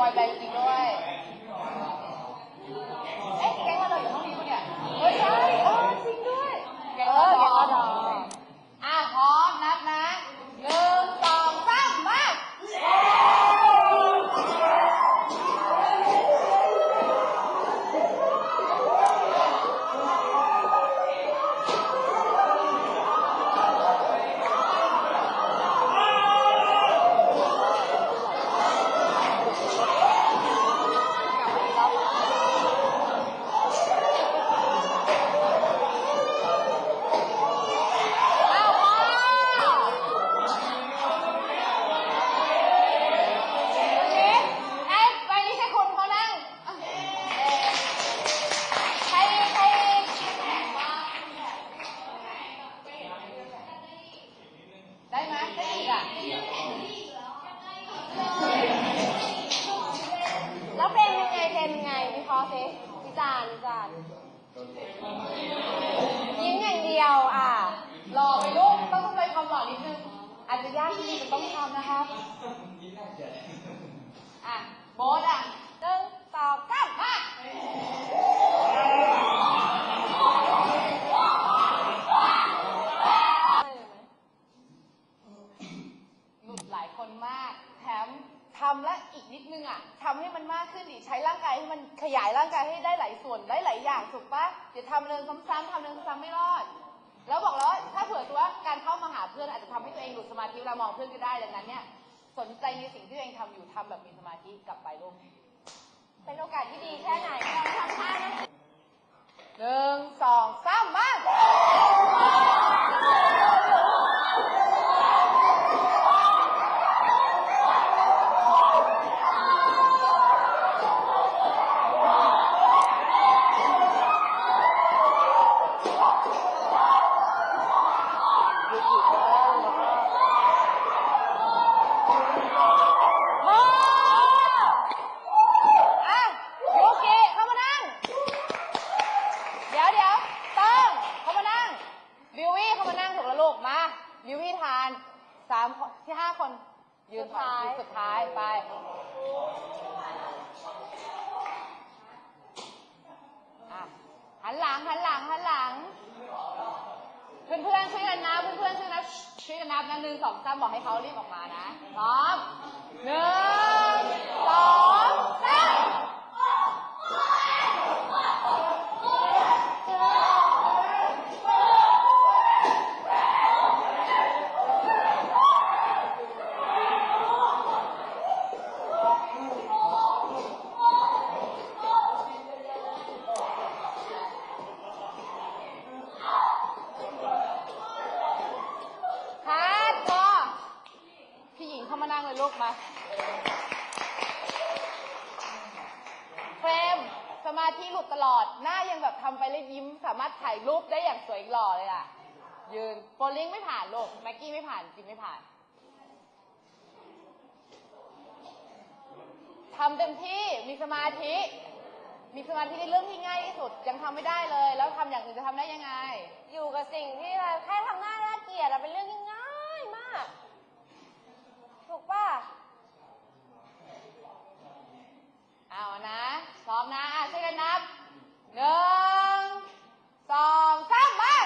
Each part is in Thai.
บอยแบนด์จริงด้วย เพลงยังไงพลงยังไงวิเคราะห์สิวิจารณ์วิจารณ์ยิ้มอย่างเดียวอะหล่อไปลูกต้องต้องไปความหล่อนิดนึงอาจจะยากที่จะต้องทำนะครับอะโบสอะหนึ่งสองสามมาหลุดหลายคนมาก แถมทำและอีกนิดนึงอะทำให้มันมากขึ้นดิใช้ร่างกายให้มันขยายร่างกายให้ ได้หลายส่วนได้หลายอย่างถูกปะเดี๋ยวทำเรื่องซ้ำๆทำเรื่องซ้ำๆไม่รอด แล้วบอกแล้วถ้าเผื่อตัวการเข้ามาหาเพื่อนอาจจะทำให้ตัวเองหลุดสมาธิเวลามองเพื่อนก็ได้ดังนั้นเนี่ยสนใจในสิ่งที่ตัวเองทำอยู่ทำแบบมีสมาธิกลับไปลูกเป็นโอกาสที่ดีแค่ไหนทำท่านะ หนึ่งสองสามมามาอะโยเกะเข้ามานั่ง เดี๋ยวเดี๋ยวต้องเข้ามานั่ง บิววี่เข้ามานั่งถูกแล้วลูกมา บิววี่ทานสามคนที่ห้าคน ยืนก่อนยืนสุดท้ายไป อะ หันหลังหันหลังหันหลัง เพื่อนๆช่วยกันนับเพื่อนๆช่วยนับช่วยกันนับนะหนึ่งสองสามบอกให้เขารีบออกมานะพร้อมหนึ่งสองสาม คัดพอพี่หญิง เลยลูกมา เฟรมสมาธิหลุดตลอด หน้ายังแบบทำไปแล้วยิ้ม สามารถถ่ายรูปได้อย่างสวยหล่อเลยอะ ยืนโปลิงไม่ผ่านลูก แม็กกี้ไม่ผ่านจิมไม่ผ่าน ทำเต็มที่ มีสมาธิ มีสมาธิในเรื่องที่ง่ายที่สุด ยังทำไม่ได้เลย แล้วทำอย่างอื่นจะทำได้ยังไง อยู่กับสิ่งที่แบบแค่ทำหน้าน่าเกลียดอะเป็นเรื่องที่ง่ายมาก ถูกป่ะ เอานะ พร้อมนะอะช่วยกันนับหนึ่งสองสามมา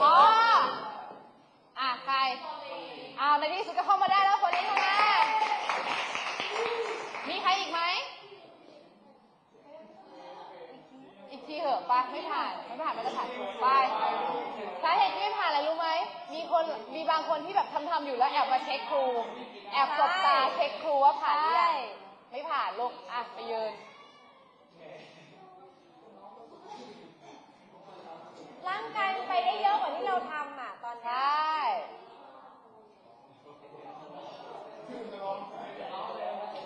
พออะ ใครอ้าวในที่สุดก็เข้ามาได้แล้วคนนี้เข้ามา มีใครอีกไหม อีกทีเหอะ ปะไม่ผ่านไม่ผ่านมาตรฐานถูกไปสาเหตุที่ไม่ผ่านอะไรรู้ไหมมีคนมีบางคนที่แบบทำทำๆอยู่แล้วแอบมาเช็คครู แอบสบตาเช็คครูว่าผ่านหรือยังไม่ผ่านลูกอะไปยืน ร่างกายมันไปได้เยอะกว่าที่เราทำอะ ตอน ใช นี้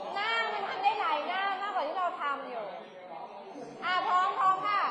่ หน้ามันทำได้หลายหน้ามากกว่าที่เราทำอยู่ อะพร้อมพร้อมค่ะ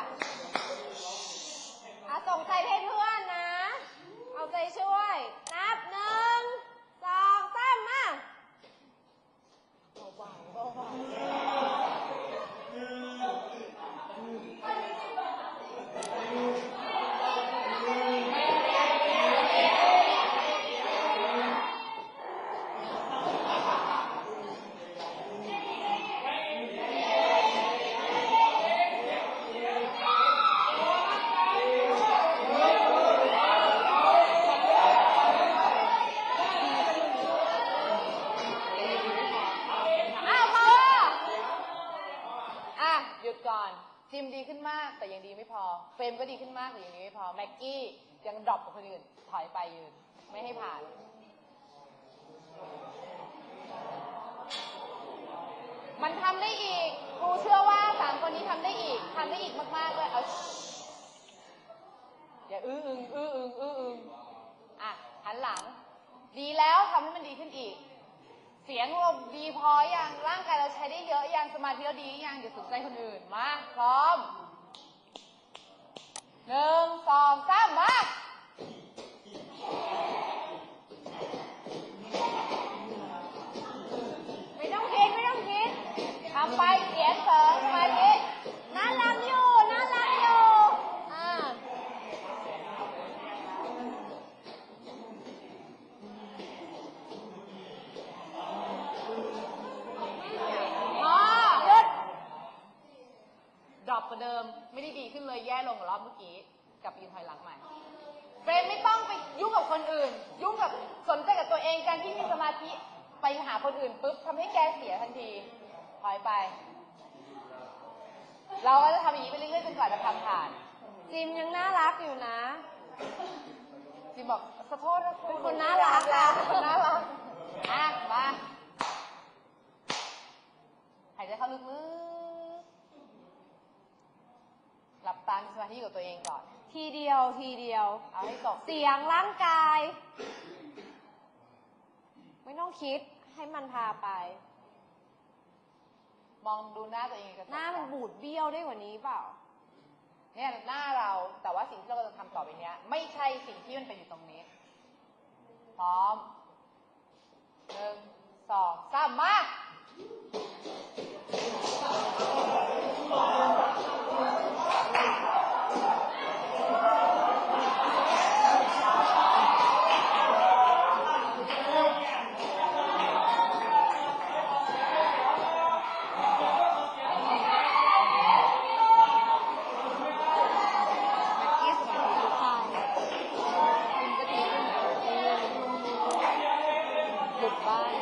ยังไม่พอ เฟร มก็ดีขึ้นมากแต่ยังไม่พอแม็กกี้ยังดรอปกับคนอื่นถอยไปยืน ไม่ให้ผ่าน มันทำได้อีกครูเชื่อว่าสามคนนี้ทำได้อีกทำได้อีกมากๆเลยเอาอย่าอื้ออึงอื้ออึงอื้ออึงอะหันหลัง ดีแล้วทำให้มันดีขึ้นอีก เสียงเราดีพอยังร่างกายเราใช้ได้เยอะยังสมาธิเราดียังอย่าสนใจคนอื่นมาพร้อม หนึ่งสองสาม มไม่ได้ดีขึ้นเลยแย่ลงกว่ารอบเมื่อกี้กลับไปยืนถอยหลังใหม่เฟรมไม่ต้องไปยุ่งกับคนอื่น ยุ่งกับสนใจกับตัวเองการที่มีสมาธิไปหาคนอื่นปุ๊บทำให้แกเสียทันทีถอยไป เราก็จะทำอย่างนี้ไปเรื่อยๆจนกว่าจะทำผ่าน จิมยังน่ารักอยู่นะ จิมบอกขอโทษนะครูเป็นคนน่ารักอะเป็นคนน่ารักอะมาหายใจเข้าลึกๆหลับ ตามีสมาธิอยู่กับตัวเองก่อน ทีเดียวทีเดียว เอาให้จบ เสียงร่างกาย ไม่ต้องคิดให้มันพาไป มองดูหน้าตัวเองกับหน้ามันบูดเบี้ยวได้กว่านี้เปล่า เนี่ยหน้าเราแต่ว่าสิ่งที่เรากำลังทำต่อไปเนี้ย ไม่ใช่สิ่งที่มันเป็นอยู่ตรงนี้ พร้อม Bye.